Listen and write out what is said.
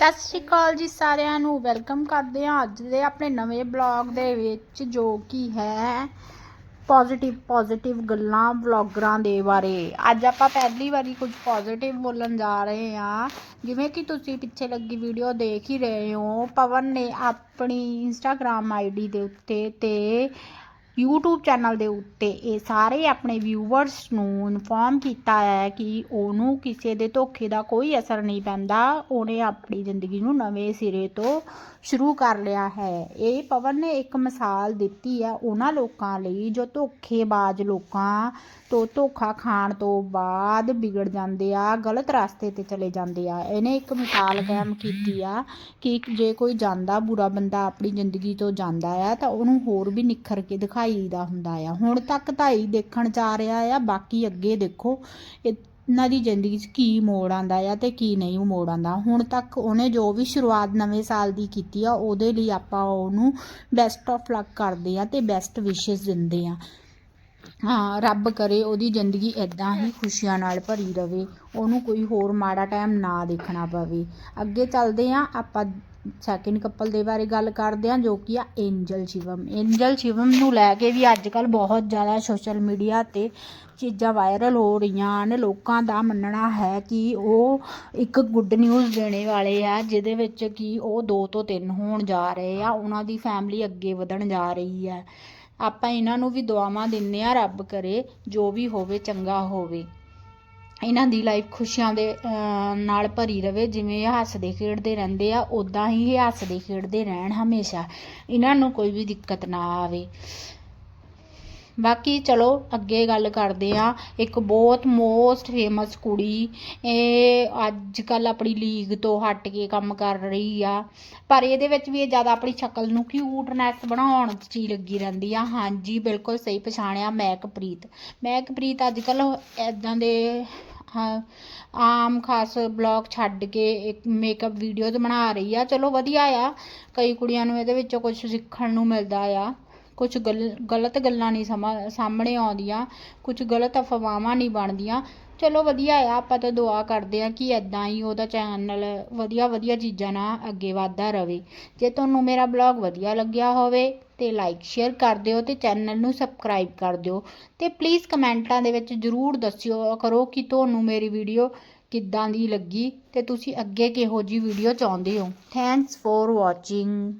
ਸਤਿ ਸ਼੍ਰੀ ਅਕਾਲ ਜੀ ਸਾਰਿਆਂ ਨੂੰ। ਵੈਲਕਮ ਕਰਦੇ ਹਾਂ ਅੱਜ ਦੇ ਆਪਣੇ ਨਵੇਂ ਬਲੌਗ ਦੇ ਵਿੱਚ, ਜੋ ਕਿ ਹੈ ਪੋਜ਼ਿਟਿਵ ਪੋਜ਼ਿਟਿਵ ਗੱਲਾਂ ਵਲੌਗਰਾਂ ਦੇ ਬਾਰੇ। ਅੱਜ ਆਪਾਂ ਪਹਿਲੀ ਵਾਰੀ ਕੁਝ ਪੋਜ਼ਿਟਿਵ ਬੋਲਣ ਜਾ ਰਹੇ ਹਾਂ। ਜਿਵੇਂ ਕਿ ਤੁਸੀਂ ਪਿੱਛੇ ਲੱਗੀ ਵੀਡੀਓ ਦੇਖ ਹੀ ਰਹੇ ਹੋ, ਪਵਨ ਨੇ ਆਪਣੀ ਇੰਸਟਾਗ੍ਰam ਆਈਡੀ ਦੇ ਉੱਤੇ ਤੇ YouTube ਚੈਨਲ ਦੇ ਉੱਤੇ ਇਹ ਸਾਰੇ ਆਪਣੇ ਵਿਊਵਰਸ ਨੂੰ ਇਨਫੋਰਮ ਕੀਤਾ ਹੈ ਕਿ ਉਹਨੂੰ ਕਿਸੇ ਦੇ ਧੋਖੇ ਦਾ ਕੋਈ ਅਸਰ ਨਹੀਂ ਪੈਂਦਾ। ਉਹਨੇ ਆਪਣੀ ਜ਼ਿੰਦਗੀ ਨੂੰ ਨਵੇਂ ਸਿਰੇ ਤੋਂ ਸ਼ੁਰੂ ਕਰ ਲਿਆ ਹੈ। ਇਹ ਪਵਨ ਨੇ ਇੱਕ ਮਿਸਾਲ ਦਿੱਤੀ ਹੈ ਉਹਨਾਂ ਲੋਕਾਂ ਲਈ ਜੋ ਧੋਖੇਬਾਜ਼ ਲੋਕਾਂ ਤੋਂ ਧੋਖਾ ਖਾਣ ਤੋਂ ਬਾਅਦ ਵਿਗੜ ਜਾਂਦੇ ਆ, ਗਲਤ ਰਸਤੇ ਤੇ ਚਲੇ ਜਾਂਦੇ ਆ। ਇਹਨੇ ਇੱਕ ਮਿਸਾਲ ਕਾਇਮ ਕੀਤੀ ਆ ਕਿ ਜੇ ਕੋਈ ਜਾਂਦਾ, ਬੁਰਾ ਬੰਦਾ ਆਪਣੀ ਜ਼ਿੰਦਗੀ ਤੋਂ ਜਾਂਦਾ ਆ ਤਾਂ ਉਹਨੂੰ ਹੋਰ ਵੀ ਨਿਖਰ ਕੇ ਦਿਖਾ ਦਿਖਾਈਦਾ ਹੁੰਦਾ ਆ। ਹੁਣ ਤੱਕ ਤਾਂ ਦੇਖਣ ਚ ਆ ਰਿਹਾ ਆ, ਬਾਕੀ ਅੱਗੇ ਦੇਖੋ, ਇਹਨਾਂ ਦੀ ਜ਼ਿੰਦਗੀ 'ਚ ਕੀ ਮੋੜ ਆਂਦਾ ਆ ਤੇ ਕੀ ਨਹੀਂ ਮੋੜ ਆਂਦਾ ਹੁਣ ਤੱਕ ਉਹਨੇ ਜੋ ਵੀ ਸ਼ੁਰੂਆਤ ਨਵੇਂ ਸਾਲ ਦੀ ਕੀਤੀ ਆ, ਉਹਦੇ ਲਈ ਆਪਾਂ ਉਹਨੂੰ ਬੈਸਟ ਆਫ ਲੱਕ ਕਰਦੇ ਆ ਤੇ ਬੈਸਟ ਵਿਸ਼ੇਸ ਦਿੰਦੇ ਆ। ਹਾਂ, ਰੱਬ ਕਰੇ ਉਹਦੀ ਜ਼ਿੰਦਗੀ ਇੱਦਾਂ ਹੀ ਖੁਸ਼ੀਆਂ ਨਾਲ ਭਰੀ ਰਹੇ ਉਹਨੂੰ ਕੋਈ ਹੋਰ ਮਾੜਾ ਟਾਈਮ ਨਾ ਦੇਖਣਾ ਪਵੇ। ਅੱਗੇ ਚੱਲਦੇ ਹਾਂ, ਆਪਾਂ ਸੈਕਿੰਡ ਕਪਲ ਦੇ ਬਾਰੇ ਗੱਲ ਕਰਦੇ ਹਾਂ, ਜੋ ਕਿ ਆ ਐਂਜਲ ਸ਼ਿਵਮ ਐਂਜਲ ਸ਼ਿਵਮ ਨੂੰ ਲੈ ਕੇ ਵੀ ਅੱਜ ਕੱਲ ਬਹੁਤ ਜ਼ਿਆਦਾ ਸੋਸ਼ਲ ਮੀਡੀਆ ਤੇ ਚੀਜ਼ਾਂ ਵਾਇਰਲ ਹੋ ਰਹੀਆਂ ਹਨ। ਲੋਕਾਂ ਦਾ ਮੰਨਣਾ ਹੈ ਕਿ ਉਹ ਇੱਕ ਗੁੱਡ ਨਿਊਜ਼ ਦੇਣੇ ਵਾਲੇ ਆ, ਜਿਹਦੇ ਵਿੱਚ ਕਿ ਉਹ ਦੋ ਤੋਂ ਤਿੰਨ ਹੋਣ ਜਾ ਰਹੇ ਆ, ਉਹਨਾਂ ਦੀ ਫੈਮਿਲੀ ਅੱਗੇ ਵਧਣ ਜਾ ਰਹੀ ਹੈ। ਆਪਾਂ ਇਹਨਾਂ ਨੂੰ ਵੀ ਦੁਆਵਾਂ ਦਿੰਨੇ ਆ ਰੱਬ ਕਰੇ, ਜੋ ਵੀ ਹੋਵੇ, ਚੰਗਾ ਹੋਵੇ। ਇਹਨਾਂ ਦੀ ਲਾਈਫ ਖੁਸ਼ੀਆਂ ਦੇ ਨਾਲ ਭਰੀ ਰਵੇ, ਜਿਵੇਂ ਇਹ ਹੱਸਦੇ ਖੇਡਦੇ ਰਹਿੰਦੇ ਆ ਉਦਾਂ ਹੀ ਇਹ ਹੱਸਦੇ ਖੇਡਦੇ ਰਹਿਣ ਹਮੇਸ਼ਾ। ਇਹਨਾਂ ਨੂੰ ਕੋਈ ਵੀ ਦਿੱਕਤ ਨਾ ਆਵੇ। ਬਾਕੀ ਚਲੋ, ਅੱਗੇ ਗੱਲ ਕਰਦੇ ਆ ਇੱਕ ਬਹੁਤ ਮੋਸਟ ਫੇਮਸ ਕੁੜੀ, ਇਹ ਅੱਜ ਕੱਲ ਆਪਣੀ ਲੀਗ ਤੋਂ ਹਟ ਕੇ ਕੰਮ ਕਰ ਰਹੀ ਆ। ਪਰ ਇਹਦੇ ਵਿੱਚ ਵੀ ਇਹ ਜ਼ਿਆਦਾ ਆਪਣੀ ਸ਼ਕਲ ਨੂੰ ਕਿਊਟਨੈਸ ਬਣਾਉਣ 'ਚ ਹੀ ਲੱਗੀ ਰਹਿੰਦੀ ਆ। ਹਾਂਜੀ, ਬਿਲਕੁਲ ਸਹੀ ਪਛਾਣਿਆ ਮੈਕਪ੍ਰੀਤ ਮੈਕਪ੍ਰੀਤ ਅੱਜ ਕੱਲ ਇਦਾਂ ਦੇ ਆਮ ਖਾਸ ਬਲੌਗ ਛੱਡ ਕੇ ਇੱਕ ਮੇਕਅਪ ਵੀਡੀਓਜ਼ ਬਣਾ ਰਹੀ ਆ। ਚਲੋ, ਵਧੀਆ ਆ। ਕਈ ਕੁੜੀਆਂ ਨੂੰ ਇਹਦੇ ਵਿੱਚੋਂ ਕੁਝ ਸਿੱਖਣ ਨੂੰ ਮਿਲਦਾ ਆ। ਕੁਝ ਗਲ, ਗਲਤ ਗੱਲਾਂ ਨਹੀਂ ਸਮਾ, ਸਾਹਮਣੇ ਆਉਂਦੀਆਂ ਕੁਝ ਗਲਤ ਅਫਵਾਹਾਂ ਨਹੀਂ ਬਣਦੀਆਂ। ਚਲੋ ਵਧੀਆ ਆ, ਆਪਾਂ ਤਾਂ ਦੁਆ ਕਰਦੇ ਆ ਕਿ ਇਦਾਂ ਹੀ ਉਹਦਾ ਚੈਨਲ ਵਧੀਆ ਵਧੀਆ ਚੀਜ਼ਾਂ ਨਾਲ ਅੱਗੇ ਵਧਦਾ ਰਵੇ। ਜੇ ਤੁਹਾਨੂੰ ਮੇਰਾ ਬਲੌਗ ਵਧੀਆ ਲੱਗਿਆ ਹੋਵੇ ਤੇ ਲਾਈਕ ਸ਼ੇਅਰ ਕਰ ਦਿਓ ਤੇ ਚੈਨਲ ਨੂੰ ਸਬਸਕ੍ਰਾਈਬ ਕਰ ਦਿਓ। ਤੇ ਪਲੀਜ਼ ਕਮੈਂਟਾਂ ਦੇ ਵਿੱਚ ਜਰੂਰ ਦੱਸਿਓ ਕਰੋ ਕਿ ਤੁਹਾਨੂੰ ਮੇਰੀ ਵੀਡੀਓ ਕਿੱਦਾਂ ਦੀ ਲੱਗੀ ਤੇ ਤੁਸੀਂ ਅੱਗੇ ਕਿਹੋ ਜੀ ਵੀਡੀਓ ਚਾਹੁੰਦੇ ਹੋ। Thanks four watching